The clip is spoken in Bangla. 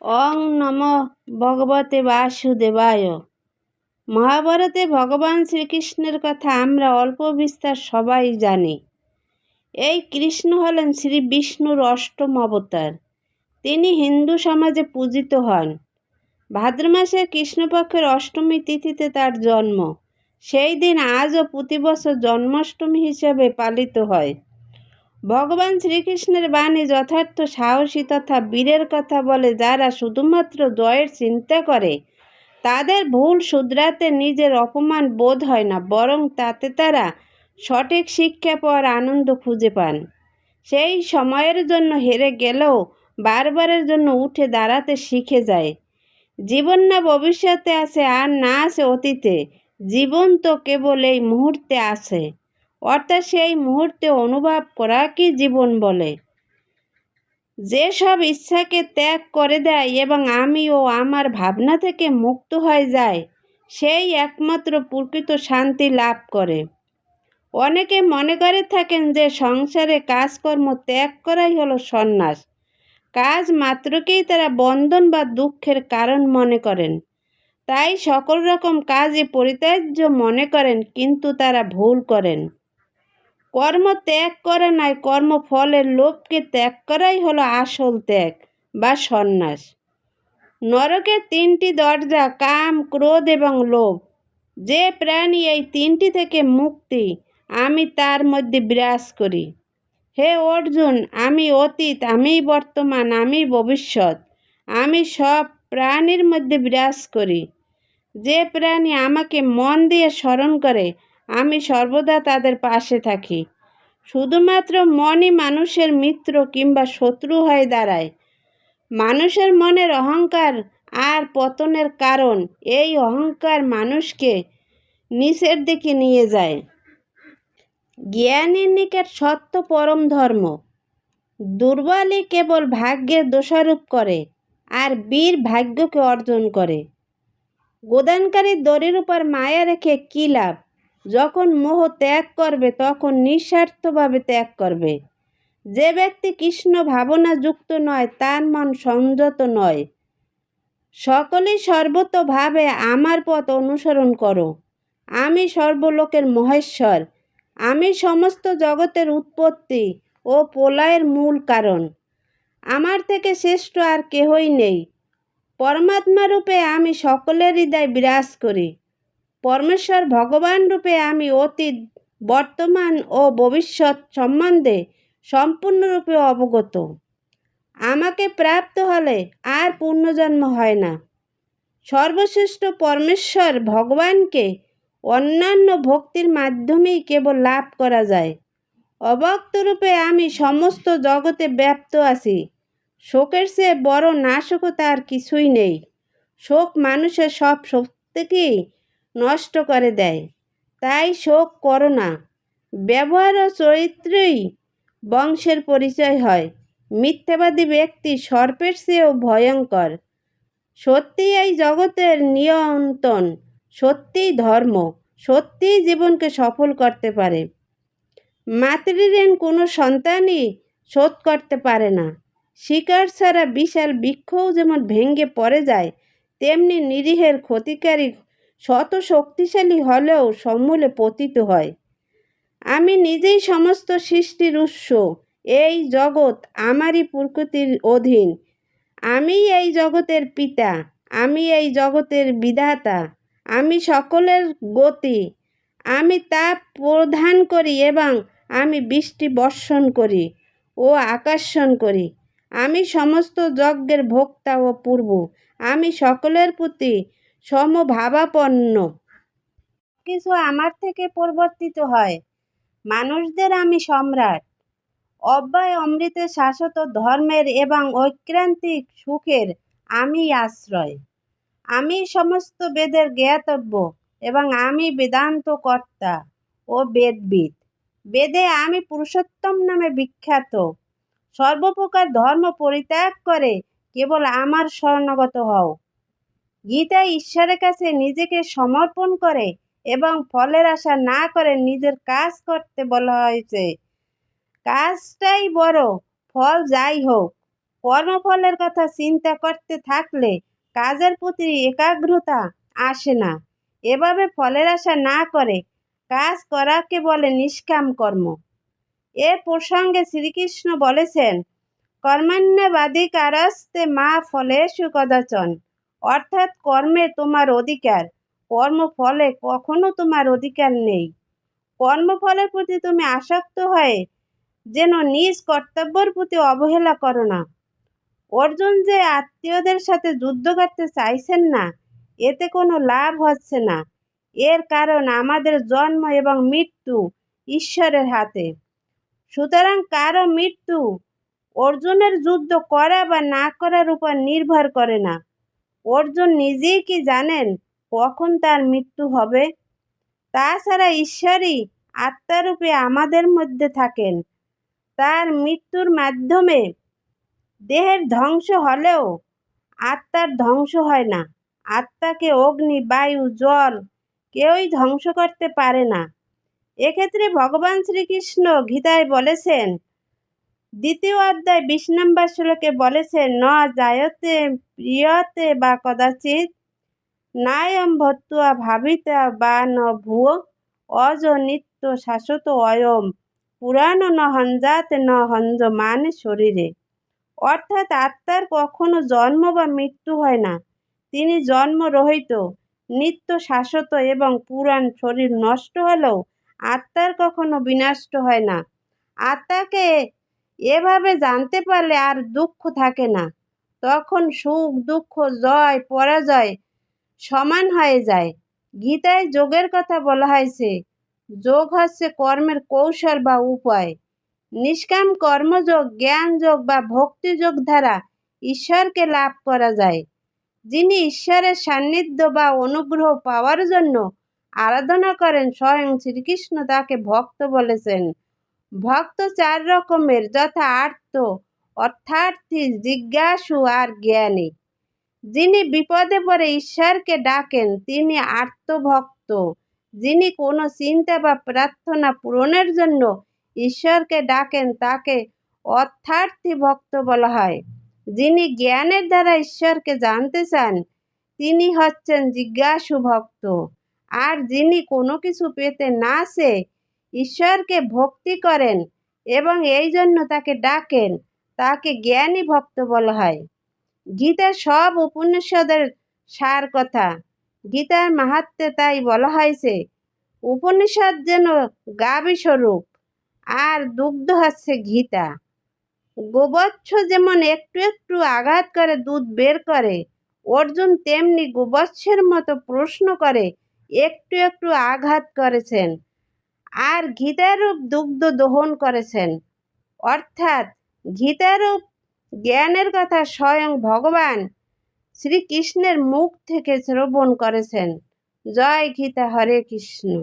অং নম ভগবতে বাসুদেবায়। মহাভারতে ভগবান শ্রীকৃষ্ণের কথা আমরা অল্প বিস্তার সবাই জানি। এই কৃষ্ণ হলেন শ্রী বিষ্ণুর অষ্টম অবতার। তিনি হিন্দু সমাজে পূজিত হন। ভাদ্র মাসে কৃষ্ণপক্ষের অষ্টমী তিথিতে তার জন্ম। সেই দিন আজও প্রতি বছর জন্মাষ্টমী হিসেবে পালিত হয়। ভগবান শ্রীকৃষ্ণের বাণী যথার্থ সাহসী তথা বীরের কথা বলে যারা শুধুমাত্র জয়ের চিন্তা করে, তাদের ভুল শুধরাতে নিজের অপমান বোধ হয় না, বরং তাতে তারা সঠিক শিক্ষা পাওয়ার আনন্দ খুঁজে পান। সেই সময়ের জন্য হেরে গেলেও বারবারের জন্য উঠে দাঁড়াতে শিখে যায়। জীবন না ভবিষ্যতে আছে আর না আছে অতীতে, জীবন তো কেবল এই মুহূর্তে আছে। অর্থাৎ সেই মুহূর্তে অনুভব করা কি জীবন বলে? যেসব ইচ্ছাকে ত্যাগ করে দেয় এবং আমি ও আমার ভাবনা থেকে মুক্ত হয়ে যায়, সেই একমাত্র প্রকৃত শান্তি লাভ করে। অনেকে মনে করে থাকেন যে সংসারে কাজকর্ম ত্যাগ করাই হলো সন্ন্যাস। কাজ মাত্রকেই তারা বন্ধন বা দুঃখের কারণ মনে করেন। তাই সকল রকম কাজই পরিত্যাজ্য মনে করেন, কিন্তু তারা ভুল করেন। কর্ম ত্যাগ করা নয় কর্মফলের লোভকে ত্যাগ করাই হলো আসল ত্যাগ বা সন্ন্যাস। নরকের তিনটি দরজা, কাম, ক্রোধ এবং লোভ। যে প্রাণী এই তিনটি থেকে মুক্তি, আমি তার মধ্যে বিরাজ করি। হে অর্জুন, আমি অতীত, আমি বর্তমান, আমি ভবিষ্যৎ, আমি সব প্রাণীর মধ্যে বিরাজ করি। যে প্রাণী আমাকে মন দিয়ে স্মরণ করে আমি সর্বদা তাদের পাশে থাকি। শুধুমাত্র মনই মানুষের মিত্র কিংবা শত্রু হয়ে দাঁড়ায়। মানুষের মনের অহংকার আর পতনের কারণ এই অহংকার মানুষকে নিচের দিকে নিয়ে যায়। জ্ঞানীর নিকট সত্য পরম ধর্ম। দুর্বলই কেবল ভাগ্যের দোষারোপ করে আর বীর ভাগ্যকে অর্জন করে। গোদানকারী দড়ির উপর মায়া রেখে কী লাভ? যখন মোহ ত্যাগ করবে, তখন নিঃস্বার্থভাবে ত্যাগ করবে। যে ব্যক্তি কৃষ্ণ ভাবনা যুক্ত নয়, তার মন সংযত নয়। সকলেই সর্বতভাবে আমার পথ অনুসরণ করো। আমি সর্বলোকের মহেশ্বর। আমি সমস্ত জগতের উৎপত্তি ও প্রলয়ের মূল কারণ। আমার থেকে শ্রেষ্ঠ আর কেহই নেই। পরমাত্মা রূপে আমি সকলের হৃদয় বিরাজ করি। পরমেশ্বর ভগবান রূপে আমি অতীত বর্তমান ও ভবিষ্যৎ সম্বন্ধে সম্পূর্ণরূপে অবগত। আমাকে প্রাপ্ত হলে আর পুণ্যজন্ম হয় না। সর্বশ্রেষ্ঠ পরমেশ্বর ভগবানকে অন্যান্য ভক্তির মাধ্যমেই কেবল লাভ করা যায়। অভক্তরূপে আমি সমস্ত জগতে ব্যপ্ত আছি। শোকের চেয়ে বড় নাশকতা আর কিছুই নেই। শোক মানুষের সব শক্তিকেই নষ্ট করে দেয়। তাই শোক করো না। ব্যবহার ও চরিত্রই বংশের পরিচয় হয়। মিথ্যাবাদী ব্যক্তি সর্পের চেয়েও ভয়ঙ্কর। সত্যি এই জগতের নিয়ন্ত্রণ, সত্যিই ধর্ম, সত্যিই জীবনকে সফল করতে পারে। মাতৃঋণ কোনো সন্তানই শোধ করতে পারে না। শিকার ছাড়া বিশাল বৃক্ষও যেমন ভেঙে পড়ে যায়, তেমনি নিরীহের ক্ষতিকারী শত শক্তিশালী হলেও সমূলে পতিত হয়। আমি নিজেই সমস্ত সৃষ্টির উৎস, এই জগৎ আমারই প্রকৃতির অধীন। আমি এই জগতের পিতা, আমি এই জগতের বিধাতা, আমি সকলের গতি। আমি তা প্রধান করি এবং আমি বৃষ্টি বর্ষণ করি ও আকর্ষণ করি। আমি সমস্ত যজ্ঞের ভোক্তা ও পূর্ব। আমি সকলের প্রতি সমভাবাপন্ন। কিছু আমার থেকে পরিবর্তিত হয়। মানুষদের আমি সম্রাট। অব্যয় অমৃতের শাশ্বত ধর্মের এবং ঐক্রান্তিক সুখের আমি আশ্রয়। আমি সমস্ত বেদের জ্ঞাতব্য এবং আমি বেদান্ত কর্তা ও বেদবিদ। বেদে আমি পুরুষোত্তম নামে বিখ্যাত। সর্বপ্রকার ধর্ম পরিত্যাগ করে কেবল আমার শরণাগত হও। গীতা ঈশ্বরের কাছে নিজেকে সমর্পণ করে এবং ফলের আশা না করে নিজের কাজ করতে বলা হয়েছে। কাজটাই বড়, ফল যাই হোক। কর্মফলের কথা চিন্তা করতে থাকলে কাজের প্রতি একাগ্রতা আসে না। এভাবে ফলের আশা না করে কাজ করাকে বলে নিষ্কাম কর্ম। এ প্রসঙ্গে শ্রীকৃষ্ণ বলেছেন কর্মান্যবাদী কারস্তে মা ফলেষু কদাচন। অর্থাৎ কর্মে তোমার অধিকার, কর্মফলে কখনো তোমার অধিকার নেই। কর্মফলের প্রতি তুমি আসক্ত হয়ে যেন নিজ কর্তব্যের প্রতি অবহেলা করো না। অর্জুন যে আত্মীয়দের সাথে যুদ্ধ করতে চাইছেন না, এতে কোনো লাভ হচ্ছে না। এর কারণ আমাদের জন্ম এবং মৃত্যু ঈশ্বরের হাতে। সুতরাং কারও মৃত্যু অর্জুনের যুদ্ধ করা বা না করার উপর নির্ভর করে না। অর্জুন নিজেই কি জানেন কখন তার মৃত্যু হবে? তাছাড়া ঈশ্বরই আত্মারূপে আমাদের মধ্যে থাকেন। তার মৃত্যুর মাধ্যমে দেহের ধ্বংস হলেও আত্মার ধ্বংস হয় না। আত্মাকে অগ্নি, বায়ু, জল কেউই ধ্বংস করতে পারে না। এক্ষেত্রে ভগবান শ্রীকৃষ্ণ গীতায় বলেছেন দ্বিতীয় অধ্যায় বিশ নম্বর শ্লোকে বলেছেন ন জায়তে প্রিয়তে বা কদাচিৎ নায়ম ভত্তুয়া ভাবিতা বা ন ভুয় অজ নিত্য শাশ্বত অয়ম। পুরাণ ন হঞ্জাতে ন হঞ্জ মানে শরীরে। অর্থাৎ আত্মার কখনো জন্ম বা মৃত্যু হয় না। তিনি জন্মরহিত নিত্য শাশ্বত এবং পুরাণ শরীর নষ্ট হলেও আত্মার কখনো বিনষ্ট হয় না। আত্মাকে এভাবে জানতে পারলে আর দুঃখ থাকে না। তখন সুখ, দুঃখ, জয়, পরাজয় সমান হয়ে যায়। গীতায় যোগের কথা বলা হয়েছে, যোগ হচ্ছে কর্মের কৌশল বা উপায়। নিষ্কাম কর্মযোগ, জ্ঞানযোগ বা ভক্তিযোগ দ্বারা ঈশ্বরকে লাভ করা যায়। যিনি ঈশ্বরের সান্নিধ্য বা অনুগ্রহ পাওয়ার জন্য আরাধনা করেন, স্বয়ং শ্রীকৃষ্ণ তাকে ভক্ত বলেছেন। ভক্ত চার রকমের যথা আর্ত অর্থার্থী, জিজ্ঞাসু আর জ্ঞানী। যিনি বিপদে পড়ে ঈশ্বরকে ডাকেন, তিনি আর্তভক্ত। যিনি কোনো চিন্তা বা প্রার্থনা পূরণের জন্য ঈশ্বরকে ডাকেন, তাকে অর্থার্থী ভক্ত বলা হয়। যিনি জ্ঞানের দ্বারা ঈশ্বরকে জানতে চান, তিনি হচ্ছেন জিজ্ঞাসু ভক্ত। আর যিনি কোনো কিছু পেতে না সে ঈশ্বরকে ভক্তি করেন এবং এই জন্য তাকে ডাকেন। তাকে জ্ঞানী ভক্ত বলা হয়। গীতার সব উপনিষদের সার কথা। গীতার মাহাত্মে তাই বলা হয়েছে, উপনিষদ যেন গাবি স্বরূপ, আর দুগ্ধ হচ্ছে গীতা। গোবচ্ছ যেমন একটু একটু আঘাত করে দুধ বের করে, অর্জুন তেমনি গোবচ্ছের মতো প্রশ্ন করে একটু একটু আঘাত করেছেন। আর গীতারূপ দুগ্ধ দহন করেছেন। অর্থাৎ গীতারূপ জ্ঞানের কথা স্বয়ং ভগবান শ্রীকৃষ্ণের মুখ থেকে শ্রবণ করেছেন। জয় গীতা হরে কৃষ্ণ।